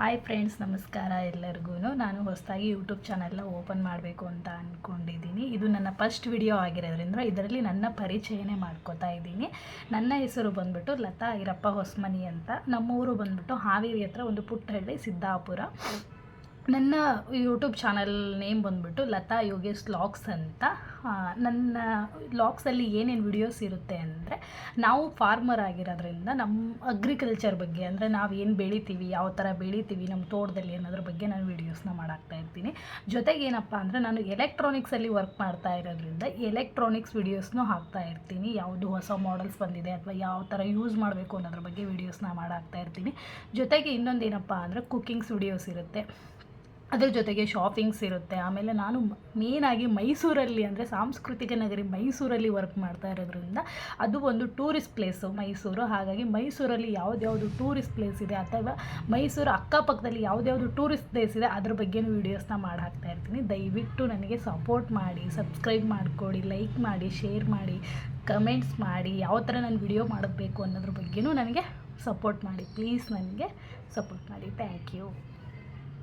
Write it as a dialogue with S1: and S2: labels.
S1: Hi friends ನಮಸ್ಕಾರ ಎಲ್ಲರಿಗೂ. ನಾನು ಹೊಸದಾಗಿ ಯೂಟ್ಯೂಬ್ ಚಾನೆಲ್ನ ಓಪನ್ ಮಾಡಬೇಕು ಅಂತ ಅಂದ್ಕೊಂಡಿದ್ದೀನಿ ಇದು ನನ್ನ ಫಸ್ಟ್ ವಿಡಿಯೋ ಆಗಿರೋದ್ರಿಂದ ಇದರಲ್ಲಿ ನನ್ನ ಪರಿಚಯನೇ ಮಾಡ್ಕೋತಾ ಇದ್ದೀನಿ. ನನ್ನ ಹೆಸರು ಬಂದ್ಬಿಟ್ಟು ಲತಾ ಐರಪ್ಪ ಹೊಸ್ಮನಿ ಅಂತ. ನಮ್ಮೂರು ಬಂದ್ಬಿಟ್ಟು ಹಾವೇರಿ ಹತ್ರ ಒಂದು ಪುಟ್ಟಹಳ್ಳಿ ಸಿದ್ದಾಪುರ. ನನ್ನ ಯೂಟ್ಯೂಬ್ ಚಾನಲ್ ನೇಮ್ ಬಂದ್ಬಿಟ್ಟು ಲತಾ ಯೋಗೇಶ್ ಲಾಕ್ಸ್ ಅಂತ. ನನ್ನ ಲಾಕ್ಸಲ್ಲಿ ಏನೇನು ವಿಡಿಯೋಸ್ ಇರುತ್ತೆ ಅಂದರೆ, ನಾವು ಫಾರ್ಮರ್ ಆಗಿರೋದ್ರಿಂದ ನಮ್ಮ ಅಗ್ರಿಕಲ್ಚರ್ ಬಗ್ಗೆ ಅಂದರೆ ನಾವು ಏನು ಬೆಳಿತೀವಿ, ಯಾವ ಥರ ಬೆಳಿತೀವಿ ನಮ್ಮ ತೋಟದಲ್ಲಿ ಅನ್ನೋದ್ರ ಬಗ್ಗೆ ನಾನು ವಿಡಿಯೋಸ್ನ ಮಾಡಾಕ್ತಾ ಇರ್ತೀನಿ. ಜೊತೆಗೆ ಏನಪ್ಪ ಅಂದರೆ ನಾನು ಎಲೆಕ್ಟ್ರಾನಿಕ್ಸಲ್ಲಿ ವರ್ಕ್ ಮಾಡ್ತಾ ಇರೋದ್ರಿಂದ ಎಲೆಕ್ಟ್ರಾನಿಕ್ಸ್ ವೀಡಿಯೋಸ್ನೂ ಹಾಕ್ತಾ ಇರ್ತೀನಿ. ಯಾವುದು ಹೊಸ ಮಾಡಲ್ಸ್ ಬಂದಿದೆ ಅಥವಾ ಯಾವ ಥರ ಯೂಸ್ ಮಾಡಬೇಕು ಅನ್ನೋದ್ರ ಬಗ್ಗೆ ವಿಡಿಯೋಸ್ನ ಮಾಡಾಕ್ತಾ ಇರ್ತೀನಿ. ಜೊತೆಗೆ ಇನ್ನೊಂದು ಏನಪ್ಪ ಅಂದರೆ ಕುಕ್ಕಿಂಗ್ಸ್ ವಿಡಿಯೋಸ್ ಇರುತ್ತೆ. ಅದ್ರ ಜೊತೆಗೆ ಶಾಪಿಂಗ್ಸ್ ಇರುತ್ತೆ. ಆಮೇಲೆ ನಾನು ಮೇನಾಗಿ ಮೈಸೂರಲ್ಲಿ ಅಂದರೆ ಸಾಂಸ್ಕೃತಿಕ ನಗರಿ ಮೈಸೂರಲ್ಲಿ ವರ್ಕ್ ಮಾಡ್ತಾ ಇರೋದ್ರಿಂದ ಅದು ಒಂದು ಟೂರಿಸ್ಟ್ ಪ್ಲೇಸು ಮೈಸೂರು. ಹಾಗಾಗಿ ಮೈಸೂರಲ್ಲಿ ಯಾವ್ದ್ಯಾವುದು ಟೂರಿಸ್ಟ್ ಪ್ಲೇಸ್ ಇದೆ ಅಥವಾ ಮೈಸೂರು ಅಕ್ಕಪಕ್ಕದಲ್ಲಿ ಯಾವ್ದ್ಯಾವುದು ಟೂರಿಸ್ಟ್ ಪ್ಲೇಸ್ ಇದೆ ಅದ್ರ ಬಗ್ಗೆನೂ ವೀಡಿಯೋಸ್ನ ಮಾಡಿ ಹಾಕ್ತಾ ಇರ್ತೀನಿ. ದಯವಿಟ್ಟು ನನಗೆ ಸಪೋರ್ಟ್ ಮಾಡಿ ಸಬ್ಸ್ಕ್ರೈಬ್ ಮಾಡಿಕೊಡಿ ಲೈಕ್ ಮಾಡಿ ಶೇರ್ ಮಾಡಿ ಕಮೆಂಟ್ಸ್ ಮಾಡಿ, ಯಾವ ಥರ ನಾನು ವಿಡಿಯೋ ಮಾಡಬೇಕು ಅನ್ನೋದ್ರ ಬಗ್ಗೆನೂ ನನಗೆ ಸಪೋರ್ಟ್ ಮಾಡಿ. ಪ್ಲೀಸ್ ನನಗೆ ಸಪೋರ್ಟ್ ಮಾಡಿ. Thank you